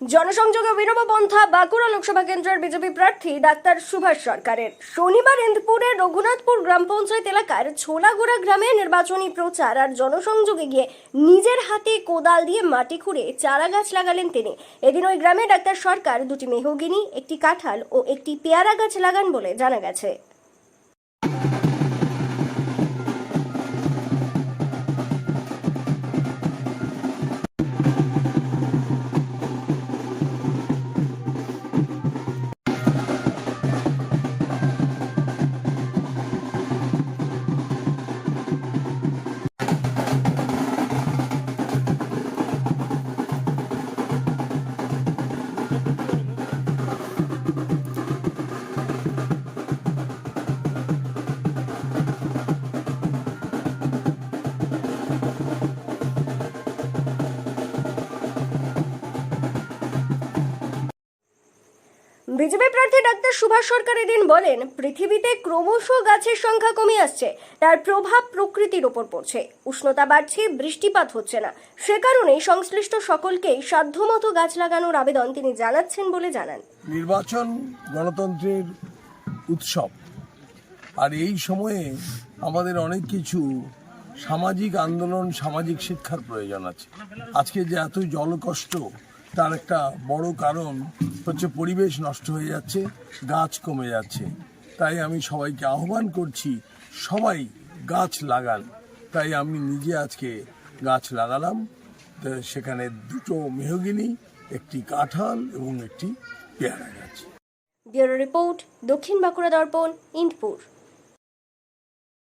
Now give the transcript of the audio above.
জনসংযোগে অভিনব পন্থা বাঁকুড়া লোকসভা কেন্দ্রের বিজেপি প্রার্থী ডাক্তার সুভাষ সরকারের। শনিবার ইন্দপুরের রঘুনাথপুর গ্রাম পঞ্চায়েত এলাকার ছোলাগোড়া গ্রামে নির্বাচনী প্রচার আর জনসংযোগে গিয়ে নিজের হাতে কোদাল দিয়ে মাটি খুঁড়ে চারা গাছ লাগালেন তিনি। এদিন ওই গ্রামে ডাক্তার সরকার দুটি মেহগিনি, একটি কাঁঠাল ও একটি পেয়ারা গাছ লাগান বলে জানা গেছে। বিজেপি প্রার্থী ডাক্তার সুভাষ সরকার এদিন বলেন, পৃথিবীতে ক্রমশ গাছের সংখ্যা কমে আসছে, তার প্রভাব প্রকৃতির ওপর পড়ছে। উষ্ণতা বাড়ছে, বৃষ্টিপাত হচ্ছে না। সে কারণেই সংশ্লিষ্ট সকলকেই সাধ্যমতো গাছ লাগানোর আবেদন তিনি জানাচ্ছেন বলে জানান। নির্বাচন গণতন্ত্রের উৎসব। আর এই সময়ে আমাদের অনেক কিছু সামাজিক আন্দোলন, সামাজিক শিক্ষার প্রয়োজন আছে। আজকে যে এত জলকষ্ট তার একটা বড় কারণ হচ্ছে পরিবেশ নষ্ট হয়ে যাচ্ছে, গাছ কমে যাচ্ছে। তাই আমি সবাইকে আহ্বান করছি, সবাই গাছ লাগান। তাই আমি নিজে আজকে গাছ লাগালাম। সেখানে দুটো মেহগিনি, একটি কাঁঠাল এবং একটি পেয়ারা গাছ। রিপোর্ট দক্ষিণ বাঁকুড়া দর্পণ, ইন্দপুর।